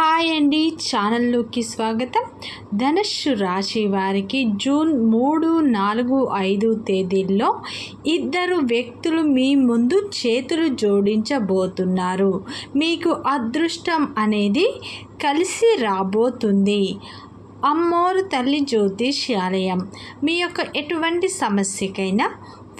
Hi అండి. ఛానల్లోకి స్వాగతం. ధనుస్సు రాశి వారికి జూన్ మూడు నాలుగు ఐదు తేదీల్లో ఇద్దరు వ్యక్తులు మీ ముందు చేతులు జోడించబోతున్నారు. మీకు అదృష్టం అనేది కలిసి రాబోతుంది. అమ్మోరు తల్లి జ్యోతిష్యాలయం. మీ యొక్క ఎటువంటి సమస్యకైనా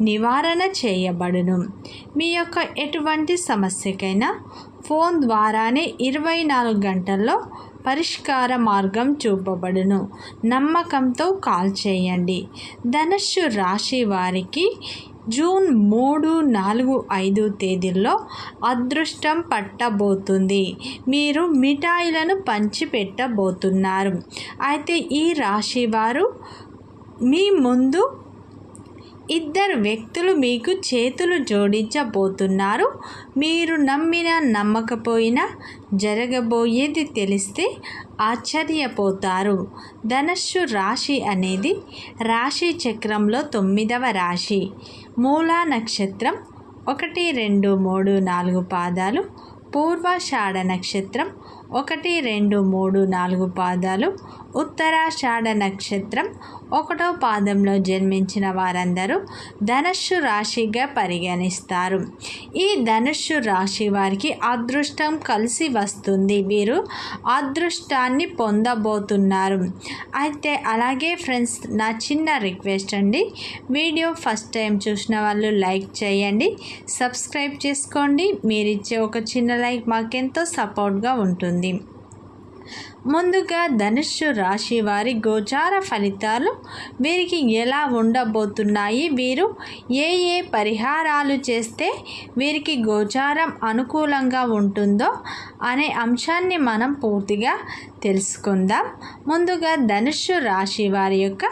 నివారణ చేయబడును. మీ యొక్క ఎటువంటి సమస్యకైనా ఫోన్ ద్వారానే ఇరవై నాలుగు గంటల్లో పరిష్కార మార్గం చూపబడును. నమ్మకంతో కాల్ చేయండి. ధనుస్సు రాశి వారికి జూన్ మూడు నాలుగు ఐదు తేదీల్లో అదృష్టం పట్టబోతుంది. మీరు మిఠాయిలను పంచిపెట్టబోతున్నారు. అయితే ఈ రాశి వారు మీ ముందు ఇద్దరు వ్యక్తులు మీకు చేతులు జోడించబోతున్నారు. మీరు నమ్మిన నమ్మకపోయినా జరగబోయేది తెలిస్తే ఆశ్చర్యపోతారు. ధనస్సు రాశి అనేది రాశి చక్రంలో తొమ్మిదవ రాశి. మూలా నక్షత్రం ఒకటి రెండు మూడు నాలుగు పాదాలు. పూర్వాషాఢ నక్షత్రం ఒకటి రెండు మూడు నాలుగు పాదాలు. ఉత్తరాషాఢ నక్షత్రం. ఒకటో పాదంలో జన్మించిన వారందరూ ధనుస్సు రాశిగా పరిగణిస్తారు. ఈ ధనుస్సు రాశి వారికి అదృష్టం కలిసి వస్తుంది. వీరు అదృష్టాన్ని పొందబోతున్నారు. అయితే అలాగే ఫ్రెండ్స్ నా చిన్న రిక్వెస్ట్ అండి. వీడియో ఫస్ట్ టైం చూసిన వాళ్ళు లైక్ చేయండి సబ్స్క్రైబ్ చేసుకోండి. మీరు ఇచ్చే ఒక చిన్న లైక్ మాకెంతో సపోర్ట్గా ఉంటుంది. ముందుగా ధనుస్సు రాశి వారి గోచార ఫలితాలు వీరికి ఎలా ఉండబోతున్నాయి? వీరు ఏ ఏ పరిహారాలు చేస్తే వీరికి గోచారం అనుకూలంగా ఉంటుందో అనే అంశాన్ని మనం పూర్తిగా తెలుసుకుందాం. ముందుగా ధనుస్సు రాశి వారి యొక్క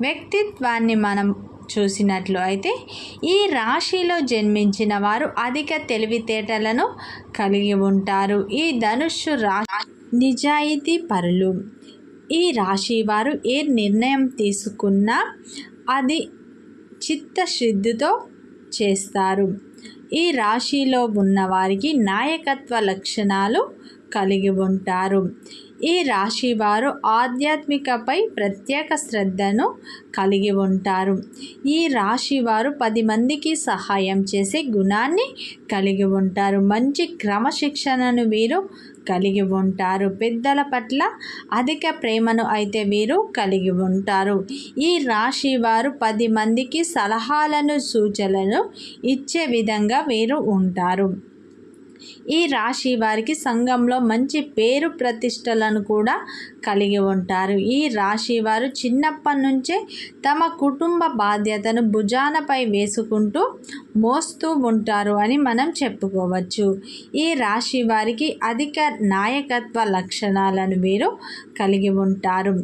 వ్యక్తిత్వాన్ని మనం చూసినట్లు అయితే ఈ రాశిలో జన్మించిన వారు అధిక తెలివితేటలను కలిగి ఉంటారు. ఈ ధనుస్సు రాశి నిజాయితీ పరులు. ఈ రాశి వారు ఏ నిర్ణయం తీసుకున్నా అది చిత్తశుద్ధితో చేస్తారు. ఈ రాశిలో ఉన్నవారికి నాయకత్వ లక్షణాలు కలిగి ఉంటారు. ఈ రాశి వారు ఆధ్యాత్మికపై ప్రత్యేక శ్రద్ధను కలిగి ఉంటారు. ఈ రాశి వారు పది మందికి సహాయం చేసే గుణాన్ని కలిగి ఉంటారు. మంచి క్రమశిక్షణను వీరు కలిగి ఉంటారు. పెద్దల పట్ల అధిక ప్రేమను అయితే వీరు కలిగి ఉంటారు. ఈ రాశి వారు పది మందికి సలహాలను సూచనలను ఇచ్చే విధంగా వీరు ఉంటారు. ఈ రాశి వారికి సంఘంలో మంచి పేరు ప్రతిష్టలను కూడా కలిగి ఉంటారు. ఈ రాశి వారు చిన్నప్పటి నుంచే తమ కుటుంబ బాధ్యతను భుజానపై వేసుకుంటూ మోస్తూ ఉంటారు అని మనం చెప్పుకోవచ్చు. ఈ రాశి వారికి అధిక నాయకత్వ లక్షణాలను వీరు కలిగి ఉంటారు.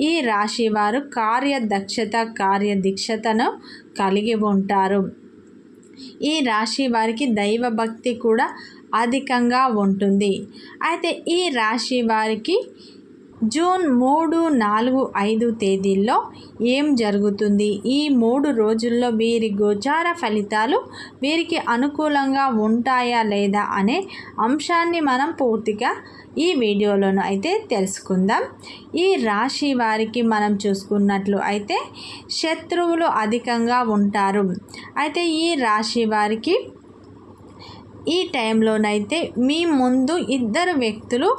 ఈ రాశి వారు కార్యదక్షత కార్యదీక్షతను కలిగి ఉంటారు. ఈ రాశి వారికి దైవభక్తి కూడా అధికంగా ఉంటుంది. అయితే ఈ రాశి వారికి జూన్ మూడు నాలుగు ఐదు తేదీల్లో ఏం జరుగుతుంది? ఈ మూడు రోజుల్లో వీరి గోచార ఫలితాలు వీరికి అనుకూలంగా ఉంటాయా లేదా అనే అంశాన్ని మనం పూర్తిగా ఈ వీడియోలోను అయితే తెలుసుకుందాం. ఈ రాశి వారికి మనం చూసుకున్నట్లు అయితే శత్రువులు అధికంగా ఉంటారు. అయితే ఈ రాశి వారికి ఈ టైంలోనైతే మీ ముందు ఇద్దరు వ్యక్తులు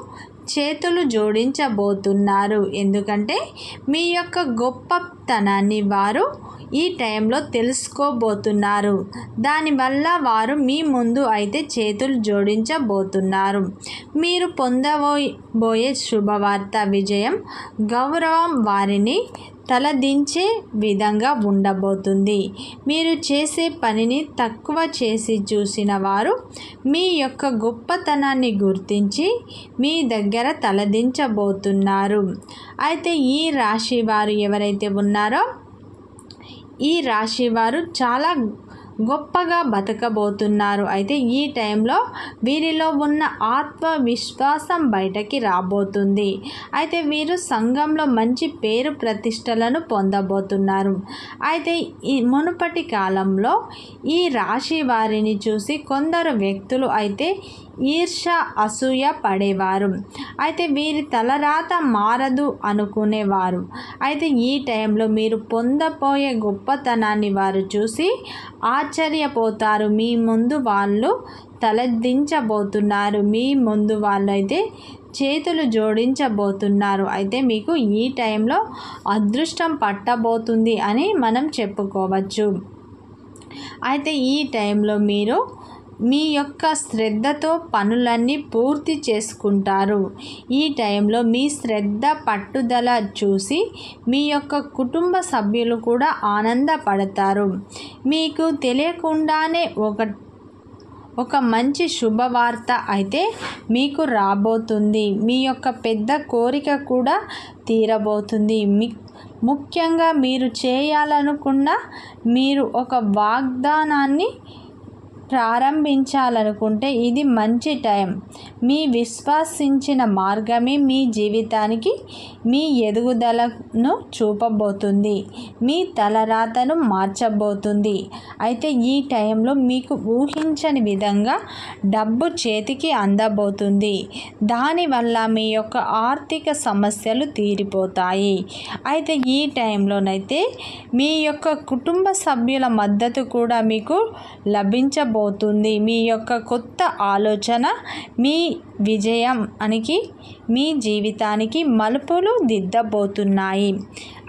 చేతులు జోడించబోతున్నారు. ఎందుకంటే మీ యొక్క గొప్పతనాన్ని వారు ఈ టైంలో తెలుసుకోబోతున్నారు. దానివల్ల వారు మీ ముందు అయితే చేతులు జోడించబోతున్నారు. మీరు పొందబోయే శుభవార్త విజయం గౌరవం వారిని తలదించే విధంగా ఉండబోతుంది. మీరు చేసే పనిని తక్కువ చేసి చూసిన వారు మీ యొక్క గొప్పతనాన్ని గుర్తించి మీ దగ్గర తలదించబోతున్నారు. అయితే ఈ రాశి వారు ఎవరైతే ఉన్నారో ఈ రాశి వారు చాలా గొప్పగా బతకబోతున్నారు. అయితే ఈ టైంలో వీరిలో ఉన్న ఆత్మవిశ్వాసం బయటకి రాబోతుంది. అయితే వీరు సంఘంలో మంచి పేరు ప్రతిష్టలను పొందబోతున్నారు. అయితే ఈ మునుపటి కాలంలో ఈ రాశి వారిని చూసి కొందరు వ్యక్తులు అయితే ఈర్ష అసూయ పడేవారు. అయితే వీరి తలరాత మారదు అనుకునేవారు. అయితే ఈ టైంలో మీరు పొందపోయే గొప్పతనాన్ని వారు చూసి ఆశ్చర్యపోతారు. మీ ముందు వాళ్ళు తలదించబోతున్నారు. మీ ముందు వాళ్ళు అయితే చేతులు జోడించబోతున్నారు. అయితే మీకు ఈ టైంలో అదృష్టం పట్టబోతుంది అని మనం చెప్పుకోవచ్చు. అయితే ఈ టైంలో మీరు మీ యొక్క శ్రద్ధతో పనులన్నీ పూర్తి చేసుకుంటారు. ఈ టైంలో మీ శ్రద్ధ పట్టుదల చూసి మీ యొక్క కుటుంబ సభ్యులు కూడా ఆనందపడతారు. మీకు తెలియకుండానే ఒక ఒక మంచి శుభవార్త అయితే మీకు రాబోతుంది. మీ యొక్క పెద్ద కోరిక కూడా తీరబోతుంది. మీ ముఖ్యంగా మీరు చేయాలనుకున్న మీరు ఒక వాగ్దానాన్ని ప్రారంభించాలనుకుంటే ఇది మంచి టైం. మీ విశ్వసించిన మార్గమే మీ జీవితానికి మీ ఎదుగుదలను చూపబోతుంది. మీ తలరాతను మార్చబోతుంది. అయితే ఈ టైంలో మీకు ఊహించని విధంగా డబ్బు చేతికి అందబోతుంది. దానివల్ల మీ యొక్క ఆర్థిక సమస్యలు తీరిపోతాయి. అయితే ఈ టైంలోనైతే మీ యొక్క కుటుంబ సభ్యుల మద్దతు కూడా మీకు లభించబో పోతుంది మీ యొక్క కొత్త ఆలోచన మీ విజయం అనికి మీ జీవితానికి మలుపులు దిద్దబోతున్నాయి.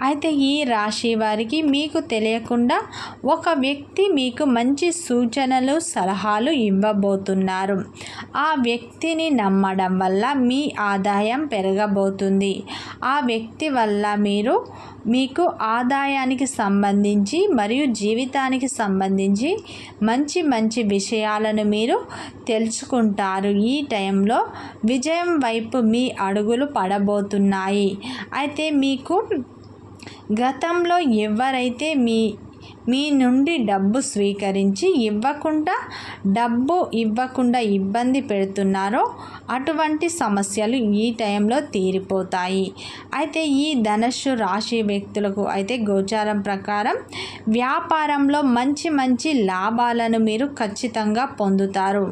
అయితే ఈ రాశి వారికి మీకు తెలియకుండా ఒక వ్యక్తి మీకు మంచి సూచనలు సలహాలు ఇవ్వబోతున్నారు. ఆ వ్యక్తిని నమ్మడం వల్ల మీ ఆదాయం పెరగబోతుంది. ఆ వ్యక్తి వల్ల మీరు మీకు ఆదాయానికి సంబంధించి మరియు జీవితానికి సంబంధించి మంచి మంచి విషయాలను మీరు తెలుసుకుంటారు. ఈ టైంలో విజయం వైపు మీ అడుగులు పడబోతున్నాయి. అయితే మీకు గతంలో ఎవరైతే మీ మీ నుండి డబ్బు స్వీకరించి ఇవ్వకుండా డబ్బు ఇవ్వకుండా ఇబ్బంది పెడుతున్నారో అటువంటి సమస్యలు ఈ టైంలో తీరిపోతాయి. అయితే ఈ ధనస్సు రాశి వ్యక్తులకు అయితే గోచారం ప్రకారం వ్యాపారంలో మంచి మంచి లాభాలను మీరు ఖచ్చితంగా పొందుతారు.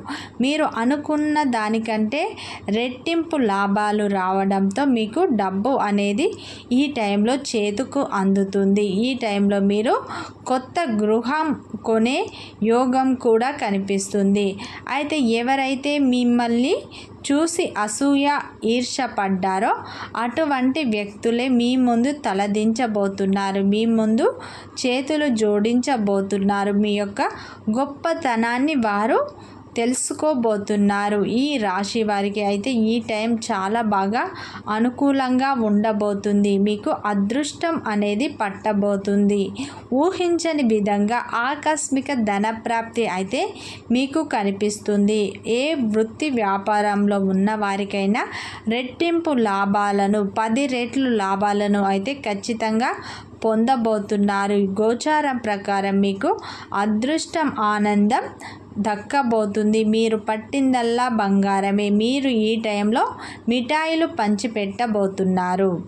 మీరు అనుకున్న దానికంటే రెట్టింపు లాభాలు రావడంతో మీకు డబ్బు అనేది ఈ టైంలో చేతుకు అందుతుంది. ఈ టైంలో మీరు కొత్త కొత్త గృహం కొనే యోగం కూడా కనిపిస్తుంది. అయితే ఎవరైతే మిమ్మల్ని చూసి అసూయ ఈర్షపడ్డారో అటువంటి వ్యక్తులే మీ ముందు తలదించబోతున్నారు. మీ ముందు చేతులు జోడించబోతున్నారు. మీ యొక్క గొప్పతనాన్ని వారు తెలుసుకోబోతున్నారు. ఈ రాశి వారికి అయితే ఈ టైం చాలా బాగా అనుకూలంగా ఉండబోతుంది. మీకు అదృష్టం అనేది పట్టబోతుంది. ఊహించని విధంగా ఆకస్మిక ధనప్రాప్తి అయితే మీకు కనిపిస్తుంది. ఏ వృత్తి వ్యాపారంలో ఉన్న వారికైనా రెట్టింపు లాభాలను పది రెట్లు లాభాలను అయితే ఖచ్చితంగా పొందబోతున్నారు. గోచారం ప్రకారం మీకు అదృష్టం ఆనందం దక్కబోతుంది. మీరు పట్టిందల్లా బంగారమే. మీరు ఈ టైంలో మిఠాయిలు పంచిపెట్టబోతున్నారు.